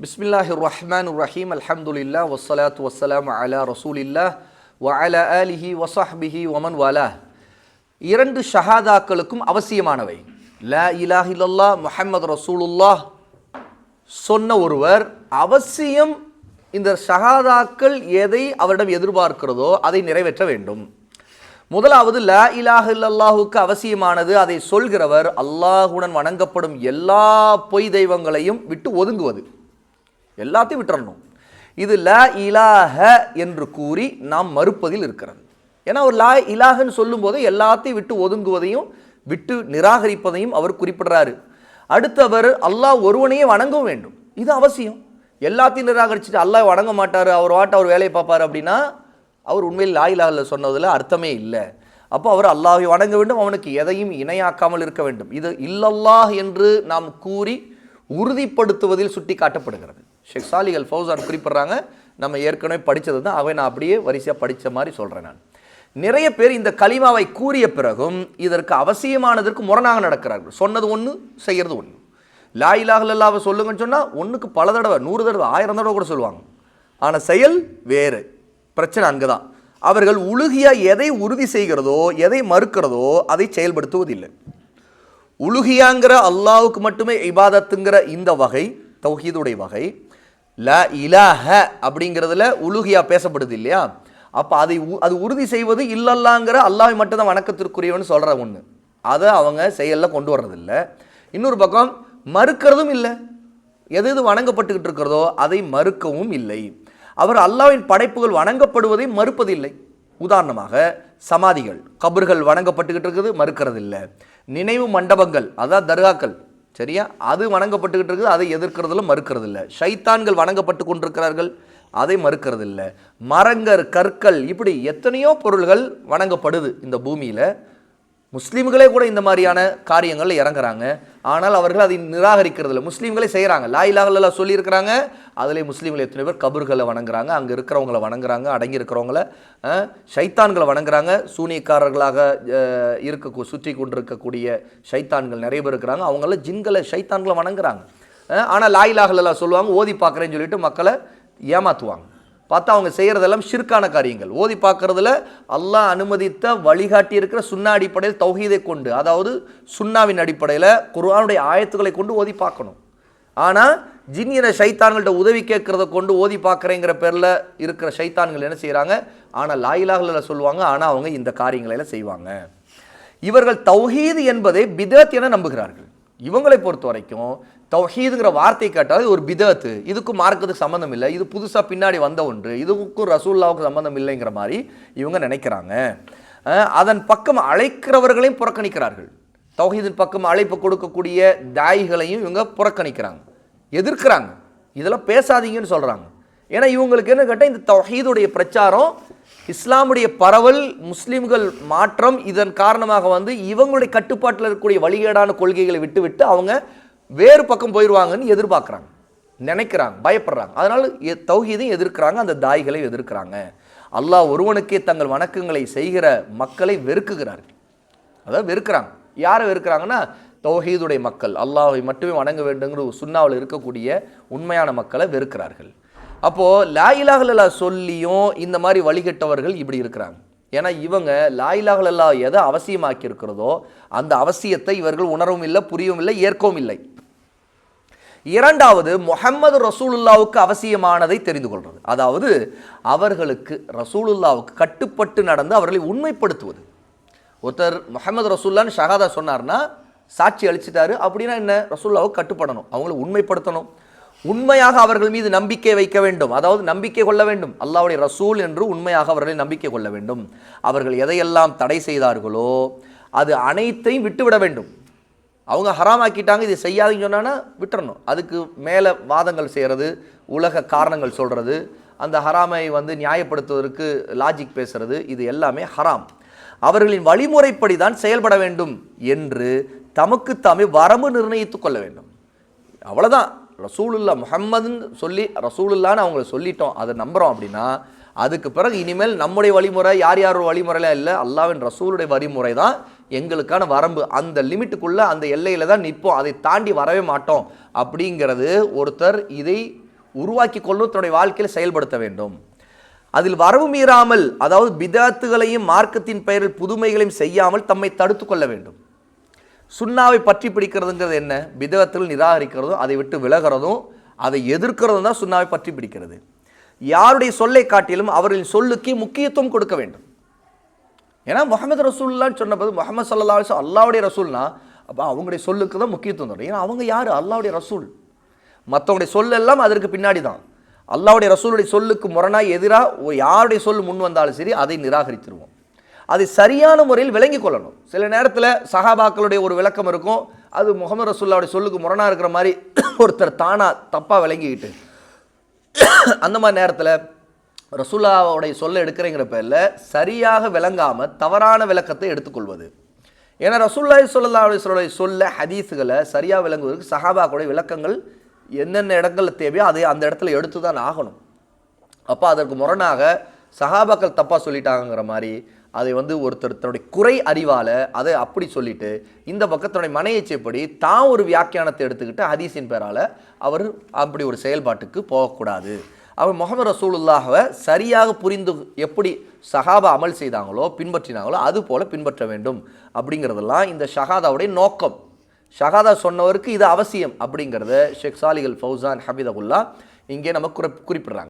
பிஸ்மில்லாஹி ரஹ்மான் ரஹீம் அல்ஹம்துலில்லா வசலாத் வசலாம் அலா ரசூலில்லா வ அலா அலிஹி வசஹ்பிஹி ஒமன் வாலா இரண்டு ஷஹாதாக்களுக்கும் அவசியமானவை. லா இலாஹில்லா முஹம்மது ரசூலுல்லாஹ் சொன்ன ஒருவர் அவசியம் இந்த ஷஹாதாக்கள் எதை அவரிடம் எதிர்பார்க்கிறதோ அதை நிறைவேற்ற வேண்டும். முதலாவது லா இலாஹ் இல்லல்லாஹுக்கு அவசியமானது அதை சொல்கிறவர் அல்லாஹுடன் வணங்கப்படும் எல்லா பொய் தெய்வங்களையும் விட்டு ஒதுங்குவது. எல்லாத்தையும் விட்டுறணும். இது லா இலாஹ என்று கூறி நாம் மறுப்பதில் இருக்கிறது. ஏன்னா ஒரு லா இலாஹன்னு சொல்லும்போது எல்லாத்தையும் விட்டு ஒதுங்குவதையும் விட்டு நிராகரிப்பதையும் அவர் குறிப்பிடுறாரு. அடுத்தவர் அல்லாஹ் ஒருவனையே வணங்கவும் வேண்டும். இது அவசியம். எல்லாத்தையும் நிராகரிச்சுட்டு அல்லாஹ் வணங்க மாட்டார் அவர் வாட்ட அவர் வேலையை பார்ப்பார் அப்படின்னா அவர் உண்மையில் லா சொன்னதில் அர்த்தமே இல்லை. அப்போ அவர் அல்லாஹை வணங்க வேண்டும் அவனுக்கு எதையும் இணையாக்காமல் இருக்க வேண்டும். இது இல்லல்லாஹ் என்று நாம் கூறி உறுதிப்படுத்துவதில் சுட்டி காட்டப்படுகிறது ஷேக் சாலிகள் அல் ஃபௌசான் நம்ம ஏற்கனவே படித்தது தான் அவை நான் அப்படியே வரிசையாக படித்த மாதிரி சொல்கிறேன் நான். நிறைய பேர் இந்த கலிமாவை கூறிய பிறகும் இதற்கு அவசியமானதற்கு முரணாக நடக்கிறார்கள். சொன்னது ஒன்று செய்கிறது ஒன்று லா இல்லாவை சொல்லுங்கன்னு சொன்னால் ஒன்றுக்கு பல தடவை நூறு தடவை ஆயிரம் தடவை கூட சொல்லுவாங்க. ஆனால் செயல் வேறு. பிரச்சனை அங்கே தான் அவர்கள் உலுகியா எதை உறுதி செய்கிறதோ எதை மறுக்கிறதோ அதை செயல்படுத்துவதில்லை. உலுகியாங்கிற அல்லாவுக்கு மட்டுமே இபாதத்துங்கிற இந்த வகை தௌஹீதுடைய வகை ல இலாஹ அப்படிங்கிறதுல உலுகியா பேசப்படுது இல்லையா? அப்போ அதை அது உறுதி செய்வது இல்லல்லாங்கிற அல்லாஹ் மட்டும்தான் வணக்கத்திற்குரியவன்னு சொல்கிற ஒன்று அதை அவங்க செயலில் கொண்டு வர்றதில்ல. இன்னொரு பக்கம் மறுக்கிறதும் இல்லை. எது எது வணங்கப்பட்டுக்கிட்டு இருக்கிறதோ அதை மறுக்கவும் இல்லை. அவர் அல்லாஹ்வின் படைப்புகள் வணங்கப்படுவதை மறுப்பதில்லை. உதாரணமாக சமாதிகள் கபர்கள் வணங்கப்பட்டுக்கிட்டு இருக்குது மறுக்கிறது இல்லை நினைவு மண்டபங்கள் அதான் தர்காக்கள் சரியா? அது வணங்கப்பட்டுக்கிட்டு இருக்குது அதை எதிர்க்கிறதுல மறுக்கிறது இல்லை ஷைத்தான்கள் வணங்கப்பட்டு கொண்டிருக்கிறார்கள் அதை மறுக்கிறது இல்லை மரங்கர் கற்கள் இப்படி எத்தனையோ பொருள்கள் வணங்கப்படுது இந்த பூமியில். முஸ்லீம்களே கூட இந்த மாதிரியான காரியங்களில் இறங்குறாங்க. ஆனால் அவர்கள் அதை நிராகரிக்கிறதில்ல. முஸ்லீம்களே செய்கிறாங்க லா சொல்லியிருக்கிறாங்க. அதிலே முஸ்லீம்கள் எத்தனை பேர் கபர்களை வணங்குறாங்க. அங்கே இருக்கிறவங்கள வணங்குறாங்க. அடங்கி இருக்கிறவங்கள சைத்தான்களை ஷைத்தான்களை வணங்குறாங்க. சூனியக்காரர்களாக இருக்க சுற்றி கொண்டிருக்கக்கூடிய ஷைத்தான்கள் நிறைய பேர் இருக்கிறாங்க. அவங்கள ஜின்களை ஷைத்தான்களை வணங்குறாங்க. ஆனால் லா சொல்லுவாங்க ஓதி பார்க்குறேன்னு சொல்லிட்டு மக்களை ஏமாற்றுவாங்க பார்த்தா அவங்க செய்கிறதெல்லாம் ஷிர்கான காரியங்கள். ஓதி பார்க்குறதுல அல்லாஹ் அனுமதித்த வழிகாட்டி இருக்கிற சுண்ணா அடிப்படையில் தௌஹீதை கொண்டு அதாவது சுண்ணாவின் அடிப்படையில் குர்ஆனுடைய ஆயத்துக்களை கொண்டு ஓதி பார்க்கணும். ஆனால் ஜின்னியன சைத்தான்கள்ட்ட உதவி கேட்குறத கொண்டு ஓதி பார்க்குறேங்கிற பேரில் இருக்கிற ஷைத்தான்கள் என்ன செய்கிறாங்க ஆனால் லாயிலாகல சொல்லுவாங்க ஆனால் அவங்க இந்த காரியங்களை எல்லாம் செய்வாங்க. இவர்கள் தௌஹீது என்பதை பிதத் என நம்புகிறார்கள். இவங்களை பொறுத்த வரைக்கும் தௌஹீதுங்கிற வார்த்தை கேட்டால் ஒரு பிதத்து இதுக்கும் மார்க்கத்துக்கு சம்மந்தம் இல்லை இது புதுசாக பின்னாடி வந்த ஒன்று இதுக்கும் ரசூல்லாவுக்கு சம்மந்தம் இல்லைங்கிற மாதிரி இவங்க நினைக்கிறாங்க. அதன் பக்கம் அழைக்கிறவர்களையும் புறக்கணிக்கிறார்கள். தௌஹீதின் பக்கம் அழைப்பு கொடுக்கக்கூடிய தாய்களையும் இவங்க புறக்கணிக்கிறாங்க. எதிர்க்கிறாங்க. இதெல்லாம் பேசாதீங்கன்னு சொல்கிறாங்க ஏன்னா இவங்களுக்கு என்ன கேட்டால் இந்த தௌஹீதுடைய பிரச்சாரம் இஸ்லாமுடைய பரவல் முஸ்லீம்கள் மாற்றம் இதன் காரணமாக வந்து இவங்களுடைய கட்டுப்பாட்டில் இருக்கக்கூடிய வழிகேடான கொள்கைகளை விட்டுவிட்டு அவங்க வேறு பக்கம் போயிடுவாங்கன்னு எதிர்பார்க்குறாங்க. நினைக்கிறாங்க பயப்படுறாங்க. அதனால் எ- தௌஹீதையும் எதிர்க்கிறாங்க அந்த தாய்களை எதிர்க்கிறாங்க. அல்லாஹ் ஒருவனுக்கே தங்கள் வணக்கங்களை செய்கிற மக்களை வெறுக்குகிறார்கள். அதாவது வெறுக்கிறாங்க. யாரை வெறுக்கிறாங்கன்னா தௌஹீதுடைய மக்கள். அல்லாஹை மட்டுமே வணங்க வேண்டுங்கிற ஒரு சுண்ணாவில் இருக்கக்கூடிய உண்மையான மக்களை வெறுக்கிறார்கள். அப்போது லாயிலாகலல்லா சொல்லியும் இந்த மாதிரி வழிகட்டவர்கள் இப்படி இருக்கிறாங்க. ஏன்னா இவங்க லாயிலாகலல்லா எதை அவசியமாக்கி இருக்கிறதோ அந்த அவசியத்தை இவர்கள் உணரவும் இல்லை புரியவும் இல்லை ஏற்கவும் இல்லை. இரண்டாவது முகம்மது ரசூலுல்லாவுக்கு அவசியமானதை தெரிந்து கொள்வது. அதாவது அவர்களுக்கு ரசூலுல்லாவுக்கு கட்டுப்பட்டு நடந்து அவர்களை உண்மைப்படுத்துவது. ஒருத்தர் முஹம்மது ரசூல்லான்னு ஷஹாதா சொன்னார்னா சாட்சி அளிச்சிட்டாரு அப்படின்னா என்ன? ரசூல்லாவுக்கு கட்டுப்படணும் அவங்களை உண்மைப்படுத்தணும். உண்மையாக அவர்கள் மீது நம்பிக்கை வைக்க வேண்டும். அதாவது நம்பிக்கை கொள்ள வேண்டும். அல்லாவுடைய ரசூல் என்று உண்மையாக அவர்களை நம்பிக்கை கொள்ள வேண்டும். அவர்கள் எதையெல்லாம் தடை செய்தார்களோ அது அனைத்தையும் விட்டுவிட வேண்டும். அவங்க ஹராமாக்கிட்டாங்க இதை செய்யாதுன்னு சொன்னான்னா விட்டுறணும். அதுக்கு மேலே வாதங்கள் செய்கிறது உலக காரணங்கள் சொல்கிறது அந்த ஹராமை வந்து நியாயப்படுத்துவதற்கு லாஜிக் பேசுறது இது எல்லாமே ஹராம். அவர்களின் வழிமுறைப்படி தான் செயல்பட வேண்டும் என்று தமக்கு தாமே வரம்பு நிர்ணயித்து கொள்ள வேண்டும். அவ்வளோதான் ரசூலுல்லா முகம்மதுன்னு சொல்லி ரசூலுல்லான்னு அவங்கள சொல்லிட்டோம் அதை நம்புகிறோம் அப்படின்னா அதுக்கு பிறகு இனிமேல் நம்முடைய வழிமுறை யார் யார் வழிமுறைலாம் இல்லை அல்லாவின் ரசூலுடைய வழிமுறை தான் எங்களுக்கான வரம்பு. அந்த லிமிட்டுக்குள்ளே அந்த எல்லையில் தான் நிற்போம் அதை தாண்டி வரவே மாட்டோம். அப்படிங்கிறது ஒருத்தர் இதை உருவாக்கி கொள்ளும் தன்னுடைய வாழ்க்கையில் செயல்படுத்த வேண்டும். அதில் வரவு மீறாமல் அதாவது பிதாத்துகளையும் மார்க்கத்தின் பெயரில் புதுமைகளையும் செய்யாமல் தம்மை தடுத்து கொள்ள வேண்டும். சுண்ணாவை பற்றி பிடிக்கிறதுங்கிறது என்ன? பிதகத்தில் நிராகரிக்கிறதும் அதை விட்டு விலகிறதும் அதை எதிர்க்கிறதும் தான் சுண்ணாவை பற்றி பிடிக்கிறது. யாருடைய சொல்லை காட்டிலும் அவர்களின் சொல்லுக்கு முக்கியத்துவம் கொடுக்க வேண்டும். ஏன்னா முகமது ரசூல்லான்னு சொன்னபோது முகமது சல்லா அலிஸ் அல்லாவுடைய ரசூல்னா அப்போ அவங்களுடைய சொல்லுக்கு தான் முக்கியத்துவம் தரும். ஏன்னா அவங்க யார்? அல்லாவுடைய ரசூல். மற்றவங்களுடைய சொல்லெல்லாம் அதற்கு பின்னாடி தான். அல்லாவுடைய ரசூலுடைய சொல்லுக்கு முரணாக எதிராக யாருடைய சொல் முன் வந்தாலும் சரி அதை நிராகரித்துருவோம் அதை சரியான முறையில் விளங்கி கொள்ளணும். சில நேரத்தில் சஹாபாக்களுடைய ஒரு விளக்கம் இருக்கும். அது முகமது ரசூல்லாவுடைய சொல்லுக்கு முரணாக இருக்கிற மாதிரி ஒருத்தர் தானாக தப்பாக விளங்கிக்கிட்டு அந்த மாதிரி நேரத்தில் ரசூல்லாவுடைய சொல்ல எடுக்கிறேங்கிற பேரில் சரியாக விளங்காமல் தவறான விளக்கத்தை எடுத்துக்கொள்வது. ஏன்னா ரசூல்லாய் சொல்லா சொல்லுடைய சொல்ல ஹதீஸுகளை சரியாக விளங்குவதற்கு சஹாபாக்குடைய விளக்கங்கள் என்னென்ன இடங்களில் தேவையோ அதை அந்த இடத்துல எடுத்து தான் ஆகணும். அப்போ அதற்கு முரணாக சஹாபாக்கள் தப்பாக சொல்லிட்டாங்கங்கிற மாதிரி அதை வந்து ஒருத்தர் தன்னுடைய குறை அறிவால் அதை அப்படி சொல்லிட்டு இந்த பக்கத்தினுடைய மனையச்சைப்படி தான் ஒரு வியாக்கியானத்தை எடுத்துக்கிட்டு ஹதீஸின் பேரால் அவர் அப்படி ஒரு செயல்பாட்டுக்கு போகக்கூடாது. அவர் முகமது ரசூலுல்லாஹவை சரியாக புரிந்து எப்படி சஹாபா அமல் செய்தாங்களோ பின்பற்றினாங்களோ அது போல் பின்பற்ற வேண்டும். அப்படிங்கிறதெல்லாம் இந்த ஷஹாதாவுடைய நோக்கம். ஷஹாதா சொன்னவருக்கு இது அவசியம் அப்படிங்கிறத ஷேக் ஃபவுசான் ஃபௌசான் ஹபீதகுல்லா இங்கே நம்ம குறிப்பிடுறாங்க.